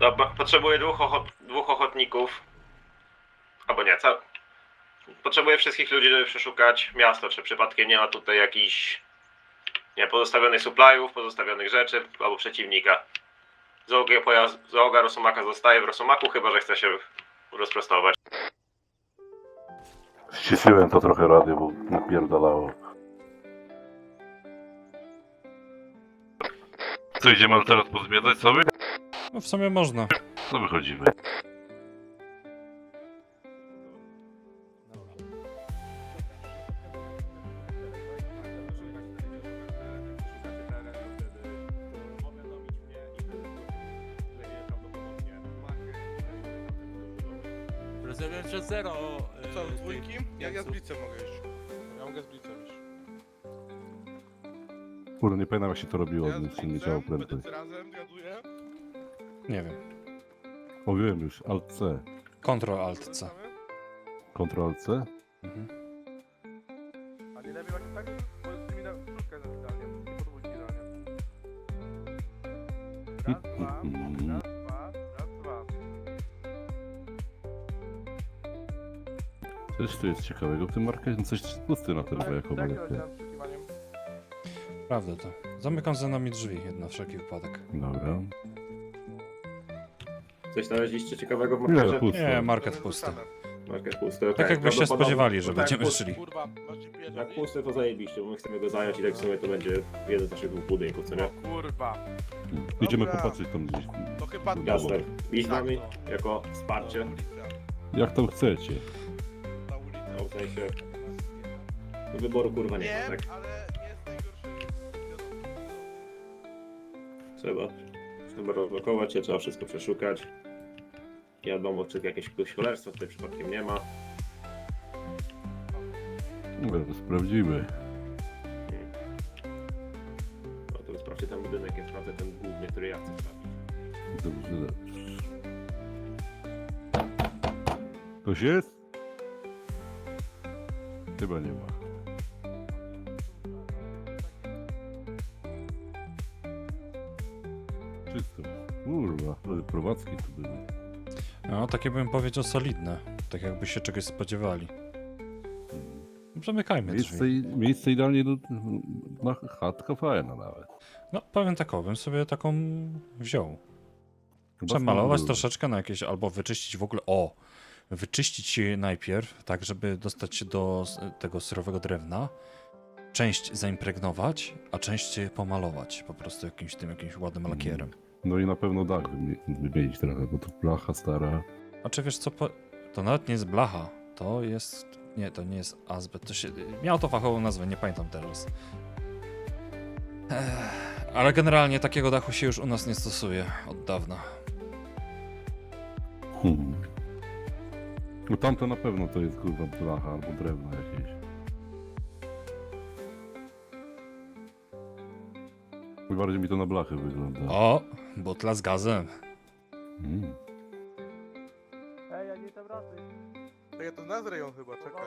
Dobra, potrzebuję dwóch, ochot, dwóch ochotników. Albo nie, ca... Potrzebuję wszystkich ludzi, żeby przeszukać miasto, czy przypadkiem nie ma tutaj jakichś nie, pozostawionych supplyów, pozostawionych rzeczy, albo przeciwnika. Załoga, pojazd, załoga Rosomaka zostaje w Rosomaku, chyba że chce się rozprostować. Ściszyłem to trochę radio, bo napierdalało. Co, idziemy teraz pozwiedzać sobie? No w sumie można. Co wychodzimy? Rozumiem zero. Co, tych dwójki? Ja, ja z Niemców. Blitzem mogę iść. Ja mogę z Blitzem iść. Kurde, nie pamiętam jak się to robiło, Ja z więc się nie Blitzem, działo medycy razem, gaduję. Nie wiem. Mówiłem już, Alt C. Ctrl Alt C. Ctrl C? Mhm. A nie lepiej właśnie tak? Bo z tymi na szóstkę idealnie. I podwójki idealnie. Raz, dwa, Mhm. raz, dwa, raz, dwa. Coś tu jest ciekawego w tym markezie, coś pusty na ten jako Tak, market. leciałem przeszukiwaniem. Prawda to. Zamykam za nami drzwi, jedna wszelki wypadek. Dobra. Coś znaleźliście ciekawego w Nie, markerze? pusty. Nie, market pusty. Marker pusty, Tak jakbyście prawdopodobnie- spodziewali, że tak, będziemy pusty. szli. Kurwa? Jak pusty to zajebiście, bo my chcemy go zająć i tak w sumie to będzie jeden z naszych dwóch budynków, co nie? O kurwa. Idziemy Dobra. popatrzeć tam gdzieś. To chyba tu. Jasne. Idź z Tak, nami to. jako Ta wsparcie. ulica. Jak tam chcecie. Ta ulica. No, w sensie... Wyboru kurwa nie ma, Nie, tak? ale nie jest najgorszy. Trzeba, trzeba rozblokować się, trzeba wszystko przeszukać. Wiadomo, czy jakieś cholerstwo tutaj przypadkiem nie ma. Dobra, to sprawdzimy. No to sprawdźcie ten budynek, ja sprawdzę ten główny, który ja chcę sprawdzić. Dobrze, dobrze. Ktoś jest? Chyba nie ma. Czysto. Kurwa, ale prowadzki tu były. No, takie bym powiedział solidne. Tak jakby się czegoś spodziewali. Zamykajmy Miejsce, drzwi. miejsce idealnie do... na chatka fajna nawet. No, powiem tak, o, bym sobie taką wziął. Chyba Przemalować troszeczkę na jakieś, albo wyczyścić w ogóle, o, wyczyścić je najpierw, tak żeby dostać się do tego surowego drewna, część zaimpregnować, a część pomalować po prostu jakimś tym, jakimś ładnym Mhm. lakierem. No i na pewno dach wymie- wymienić trochę, bo to blacha stara. A czy wiesz co, to nawet nie jest blacha, to jest, nie, to nie jest azbest, to się, miał to fachową nazwę, nie pamiętam teraz. Ech, ale generalnie takiego dachu się już u nas nie stosuje od dawna. Hmm. No tamto na pewno to jest kurwa blacha albo drewno jakieś. Bardziej mi to na blachy wygląda. O, butla z gazem. Mm. Ej, ja nie tam wracaj. Tak, ja to znalazł rejon chyba, czekaj.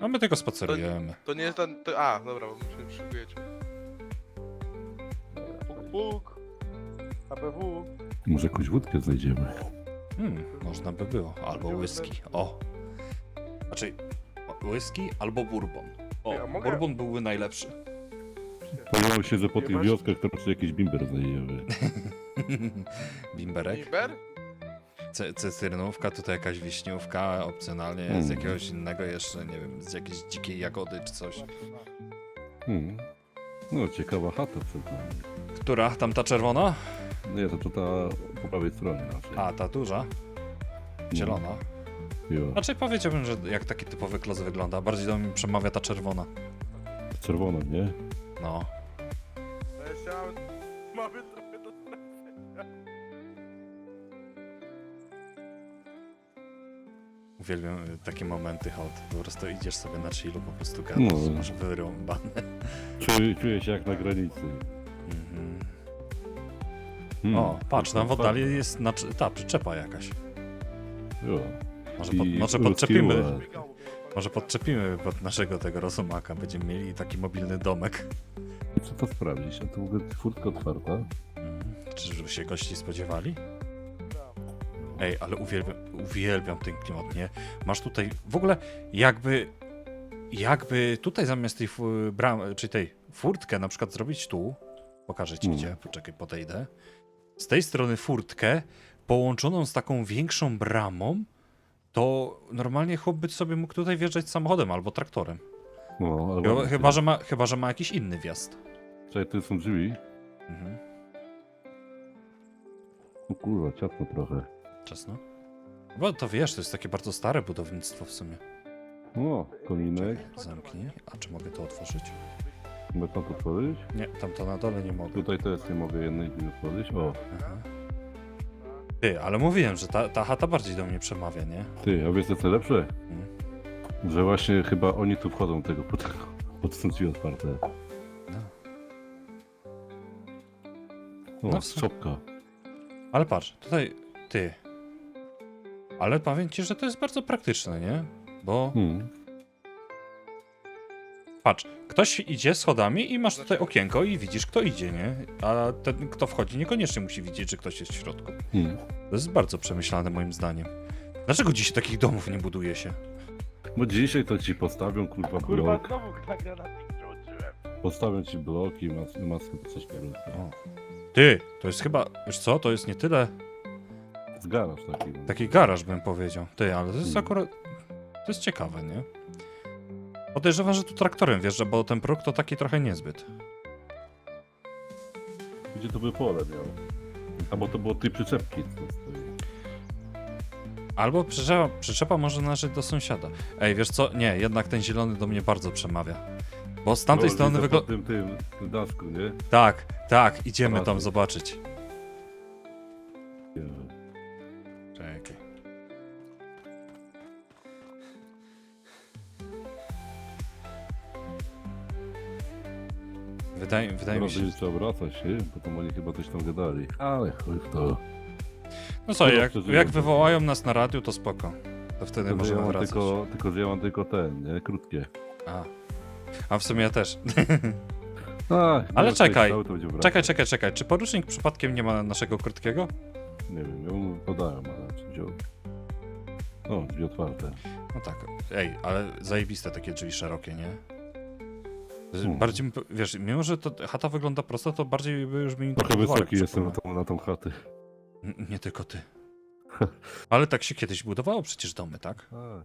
A my tylko spacerujemy. To nie jest ten... To, a, dobra, bo się szykujecie. Puk, puk. ABW. Może jakąś wódkę znajdziemy. Hmm, można by było. Albo whisky. O. Znaczy, whisky albo bourbon. O, Ej, a mogę- bourbon byłby najlepszy. Powiedziało się, że po tych wioskach to raczej jakiś bimber znajdziemy. Bimberek. Bimber? Cy- Cytrynówka, tutaj jakaś wiśniówka, opcjonalnie z Mm. jakiegoś innego jeszcze, nie wiem, z jakiejś dzikiej jagody czy coś. Hmm. No, ciekawa chata przed nami. Która? Tamta czerwona? Nie, to, to ta po prawej stronie naszej. A, ta duża. Zielona. Jo. Znaczy powiedziałbym, że jak taki typowy klos wygląda. Bardziej do mnie przemawia ta czerwona. Czerwona, nie? No. Jeszcze mamy... Mamy trochę do stracenia. Uwielbiam y, takie momenty hot. Po prostu idziesz sobie na chillu, po prostu gadasz, No. masz wyrąbane. Czuję, czuję się jak na granicy. Mhm. Hmm. O, patrz, tam w oddali jest nacz- ta przyczepa jakaś. Jo. Może, pod, I może podczepimy. Może podczepimy pod naszego tego rosomaka. Będziemy mieli taki mobilny domek. Co to sprawdzić? A tu w ogóle furtka otwarta. Mhm. Czyżby się gości spodziewali? Ej, ale uwielbiam, uwielbiam ten klimat, nie? Masz tutaj w ogóle jakby, jakby tutaj zamiast tej fu- bram, czy tej furtkę na przykład zrobić tu, pokażę ci Mm. gdzie, poczekaj, podejdę. Z tej strony furtkę połączoną z taką większą bramą, to normalnie chłop by sobie mógł tutaj wjeżdżać samochodem albo traktorem. No, ale Chyba, chyba, że ma, chyba, że ma jakiś inny wjazd. Czekaj, tu są drzwi. Mhm. O kurwa, ciasno trochę. Czesno. Bo to wiesz, to jest takie bardzo stare budownictwo w sumie. O, kominek. Czekaj, zamknij. A czy mogę to otworzyć? Można to otworzyć? Nie, tam to na dole nie mogę. Tutaj też nie mogę jednej drzwi otworzyć. O, Aha. Ty, ale mówiłem, że ta, ta chata bardziej do mnie przemawia, nie? ty, a wiesz co lepsze? Mm. Że właśnie chyba oni tu wchodzą tego po tego. Pod są drzwi otwarte. No. O, No w sumie. Ale patrz, tutaj, ty. Ale powiem ci, że to jest bardzo praktyczne, nie? Bo Hmm. Patrz, ktoś idzie schodami i masz tutaj okienko i widzisz, kto idzie, nie? A ten, kto wchodzi, niekoniecznie musi widzieć, że ktoś jest w środku. Hmm. To jest bardzo przemyślane moim zdaniem. Dlaczego dziś takich domów nie buduje się? Bo dzisiaj to ci postawią kurwa Kurwa, blok. znowu na granatnik przełączyłem. Postawią ci bloki, mas maskę coś po prostu. O. Ty, to jest chyba, wiesz co, to jest nie tyle Z garaż taki. taki garaż, bym powiedział. Ty, ale to jest Hmm. akurat, to jest ciekawe, nie? Podejrzewam, że tu traktorem wjeżdża, bo ten próg to taki trochę niezbyt. Gdzie to by pole miał? Albo to było tej przyczepki. co stoi. Albo przyczepa, przyczepa może należeć do sąsiada. Ej, wiesz co? Nie, jednak ten zielony do mnie bardzo przemawia. Bo z tamtej No, strony widzę po wygląda... tym, tym, tym nie? Tak, tak, idziemy tam Zobaczyć. zobaczyć. Nie. Wydaje, wydaje mi Teraz się... będzie trzeba wracać, nie? Bo tam oni chyba coś tam gadali. Ale chuj w to. No co, no, jak, przeżyłem. jak wywołają nas na radiu, to spoko. To wtedy Tylko, że ja możemy mam wracać. tylko, tylko, że ja mam tylko ten, nie? Krótkie. A. A w sumie ja też. A, Ale jak czekaj, będzie wracać. czekaj, czekaj, czekaj. Czy porucznik przypadkiem nie ma naszego krótkiego? Nie wiem, ja mu podałem, ale czy wziął. O, drzwi otwarte. No tak. Ej, ale zajebiste takie drzwi szerokie, nie? Hmm. Bardziej, wiesz, mimo że to chata wygląda prosto, to bardziej by już mi Trochę wysoki jestem na tą, na tą chatę. N- Nie tylko ty. Ale tak się kiedyś budowało przecież domy, tak? Tak.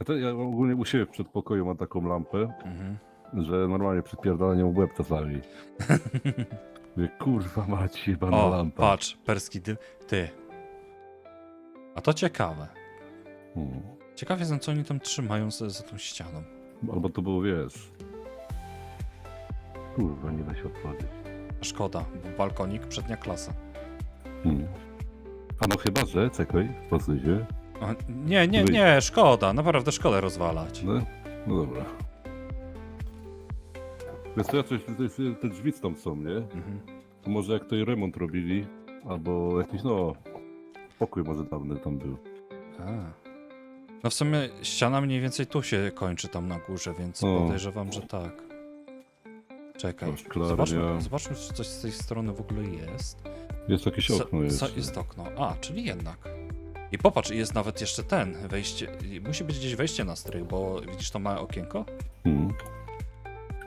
Ja, to, ja ogólnie u siebie w przedpokoju mam taką lampę, Mhm. że normalnie przypierdala nią łeb czasami. Mówię, kurwa mać, jebana O, lampa. patrz, perski dym. Ty. A to ciekawe. Hmm. Ciekawie jestem, co oni tam trzymają za, za tą ścianą. Albo to było, wiesz... Kurwa, nie da się otworzyć. Szkoda, bo balkonik, przednia klasa. Hmm. A no chyba, że, czekaj, posuń się. O, nie, nie, nie, szkoda, naprawdę szkoda rozwalać. No, no dobra. Wiesz co, ja coś, to te drzwi tam są, nie? Mhm. To może jak tutaj remont robili, albo jakiś, no... Pokój może dawny tam był. A. No w sumie ściana mniej więcej tu się kończy tam na górze, więc O. podejrzewam, że tak. Czekaj, zobaczmy, zobaczmy, czy coś z tej strony w ogóle jest. Jest jakieś Co- okno jest. co jest okno. A, czyli jednak. I popatrz, jest nawet jeszcze ten, wejście, musi być gdzieś wejście na strych, bo widzisz to małe okienko? Hmm.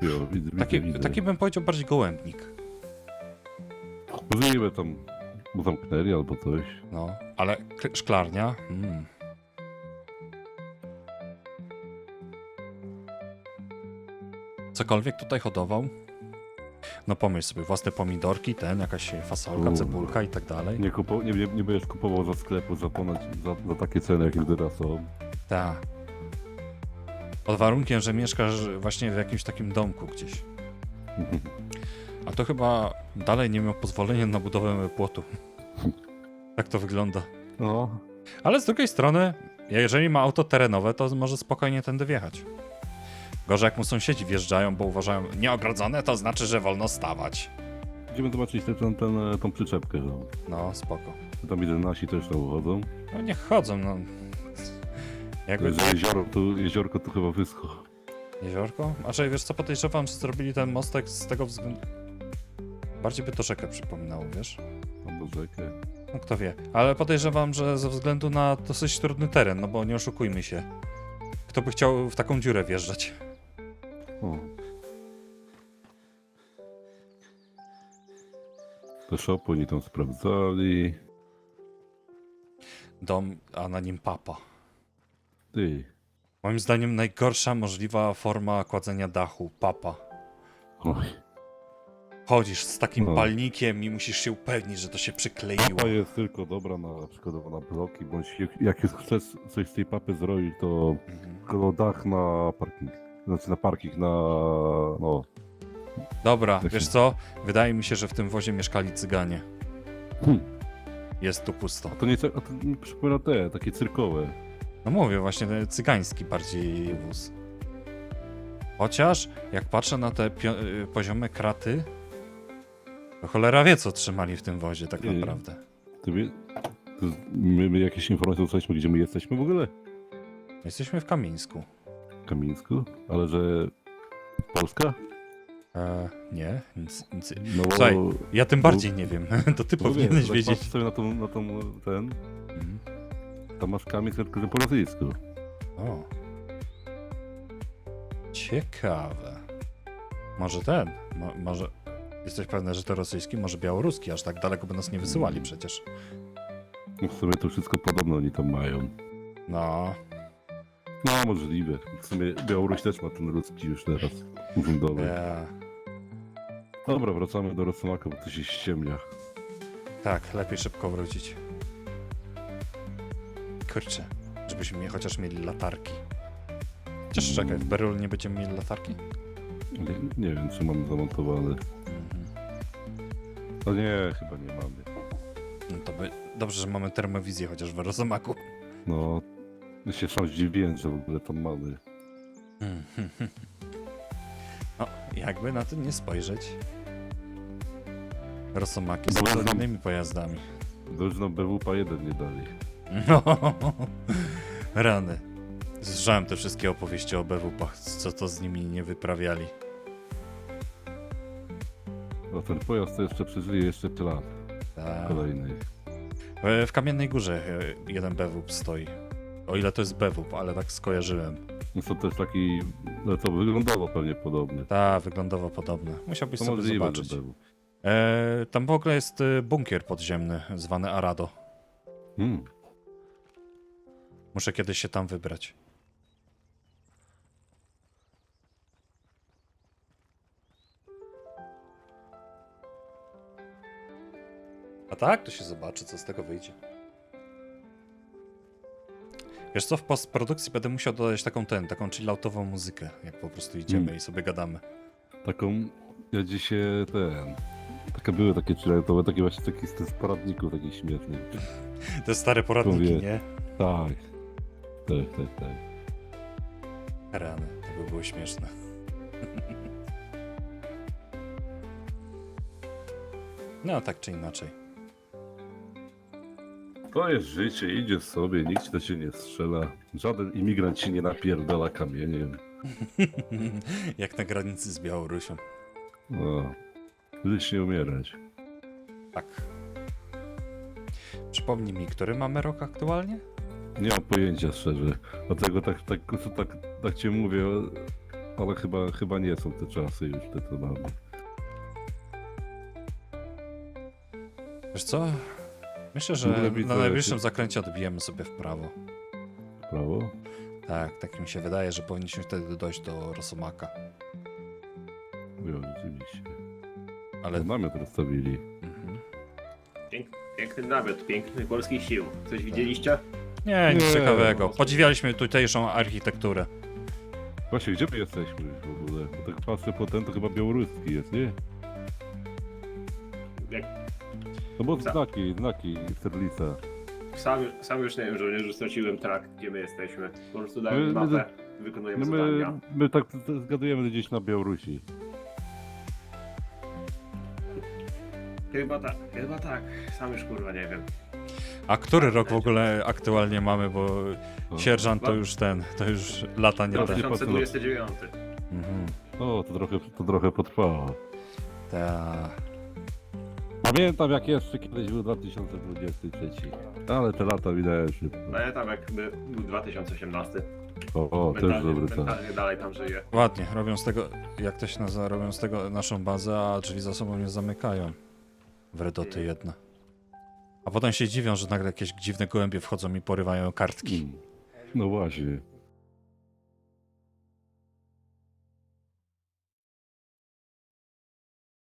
Jo, widzę, widzę, Taki, widzę. taki bym powiedział bardziej gołębnik. Wyjmę tam, zamknęli albo coś. No, ale k- szklarnia, mm. Cokolwiek tutaj hodował? No pomyśl sobie, własne pomidorki, ten, jakaś fasolka, Kurwa. cebulka i tak dalej. Nie, kupo, nie, nie, nie będziesz kupował za sklepu za ponad, za, za takie ceny, jakie teraz są. Tak. Pod warunkiem, że mieszkasz właśnie w jakimś takim domku gdzieś. A to chyba dalej nie miał pozwolenia na budowę płotu. Tak to wygląda. No, Ale z drugiej strony, jeżeli ma auto terenowe, to może spokojnie tędy wjechać. Gorzej jak mu sąsiedzi wjeżdżają, bo uważają nieogrodzone, to znaczy, że wolno stawać. Idziemy zobaczyć tę ten, ten, tą przyczepkę. No. No, spoko. Tam widzę nasi też tam uchodzą. No niech chodzą, no. Jakby Że jezioro tu, jeziorko tu chyba wyschło. jeziorko? A czy wiesz co, podejrzewam, że zrobili ten mostek z tego względu... Bardziej by to rzekę przypominało, wiesz? Albo rzekę. No kto wie. Ale podejrzewam, że ze względu na dosyć trudny teren, no bo nie oszukujmy się. Kto by chciał w taką dziurę wjeżdżać? O. Te szopy oni tam sprawdzali. Dom, a na nim papa. Ty. Moim zdaniem najgorsza możliwa forma kładzenia dachu. Papa. Oj. Chodzisz z takim No. palnikiem i musisz się upewnić, że to się przykleiło. Papa jest tylko dobra na, na przykład na bloki, bądź jak, jak chcesz coś z tej papy zrobić, to Mhm. tylko dach na parking. Znaczy na parking, na... no. Dobra, wiesz co? Wydaje mi się, że w tym wozie mieszkali cyganie. Hmm. Jest tu pusto. A to nie, a to mi przypomina te, takie cyrkowe. No mówię, właśnie ten cygański bardziej wóz. Chociaż, jak patrzę na te pio- y, poziome kraty, to cholera wie, co trzymali w tym wozie tak Nie. naprawdę. Ty wie, to z- my, my jakieś informacje dostaliśmy, gdzie my jesteśmy w ogóle? Jesteśmy w Kamieńsku. Kamińsku? Ale że... Polska? E, nie, nic, nic. No. Słuchaj, Ja tym bardziej nie wiem. To ty no powinieneś tak wiedzieć. patrzę sobie na tą, na tą, ten... Mhm. Tam masz Kamińsk tylko że po rosyjsku. O. Ciekawe. Może ten, mo, może... Jesteś pewny, że to rosyjski, może białoruski, aż tak daleko by nas nie wysyłali przecież. No w sumie to wszystko podobno oni tam mają. No, No możliwe. W sumie Białoruś też ma ten ruski już teraz urzędowy. ja... Dobra, wracamy do Rosomaka, bo to się ściemnia. Tak, lepiej szybko wrócić. Kurczę, żebyśmy chociaż mieli latarki. Chociaż czekaj, w Berylu nie będziemy mieli latarki? Nie, nie wiem, czy mamy zamontowane. Mhm. No nie, chyba nie mamy. No to by... Dobrze, że mamy termowizję chociaż w Rozomaku. No, ja się sam zdziwiłem, że w ogóle tam mamy. No, jakby na to nie spojrzeć. Rosomaki są znam. innymi pojazdami. Nam BWP 1 nie dali. No, rany. Słyszałem te wszystkie opowieści o BWP-ach, co to z nimi nie wyprawiali. No ten pojazd to jeszcze przeżyje jeszcze tyle lat Tak. kolejnych. E, W Kamiennej Górze e, jeden BWP stoi. O ile to jest BWP, ale tak skojarzyłem. No to też taki, no to wyglądało pewnie podobnie. Ta, wyglądowo podobne. Musiałbyś To sobie możliwe, zobaczyć. że. E, tam w ogóle jest e, bunkier podziemny, zwany Arado. Hmm. Muszę kiedyś się tam wybrać. A tak, to się zobaczy, co z tego wyjdzie. Wiesz co, w postprodukcji będę musiał dodać taką ten, taką chilloutową muzykę, jak po prostu idziemy Mm. i sobie gadamy. Taką, ja dzisiaj ten, takie były takie chilloutowe, takie właśnie takie z z poradników takich śmiesznych. Te stare poradniki, Mówię. nie? Tak. Tak, tak, tak. Rany, to by było śmieszne. No, tak czy inaczej. To jest życie, idzie sobie, nikt do ciebie nie strzela. Żaden imigrant ci nie napierdala kamieniem. Jak na granicy z Białorusią. No. Żyć nie umierać. Tak. Przypomnij mi, który mamy rok aktualnie? Nie mam pojęcia szczerze. Dlatego tak, tak, tak, tak, tak cię mówię, ale chyba, chyba nie są te czasy już te co mamy. Wiesz co? Myślę, W że na najbliższym zakręcie odbijemy sobie w prawo. Prawo? Tak, tak mi się wydaje, że powinniśmy wtedy dojść do Rosomaka. Jo, rzeczywiście. Ale... Ale namiot rozstawili. Mhm. Pięk, piękny namiot, pięknych polskich sił. Coś widzieliście? Nie, nic Nie. ciekawego. Podziwialiśmy tutejszą architekturę. Właśnie, gdzie my jesteśmy w ogóle? Bo tak patrzę po ten, to chyba białoruski jest, nie? No bo Za- znaki, znaki Sterlica. sam, sam już nie wiem, żołnierzu, straciłem trak, gdzie my jesteśmy. Po prostu dają My- my mapę, wykonujemy No my, zadania. my tak z- zgadujemy gdzieś na Białorusi. Chyba tak, chyba tak. Sam już kurwa nie wiem. A który rok w ogóle aktualnie mamy, bo O. sierżant to już ten, to już lata nie te. Dobrze. 2029. Mhm. O, to trochę, to trochę potrwało. Ta. Pamiętam jak jeszcze kiedyś był 2023. Ale te lata minęły szybko. Pamiętam jakby był 2018. O, o też dobry czas. mentalnie dalej tam żyje. Ładnie, robią z tego, jak to się nazywa, robią z tego naszą bazę, a drzwi za sobą nie zamykają. Wredoty jedne. A potem się dziwią, że nagle jakieś dziwne gołębie wchodzą i porywają kartki. Mm. No właśnie.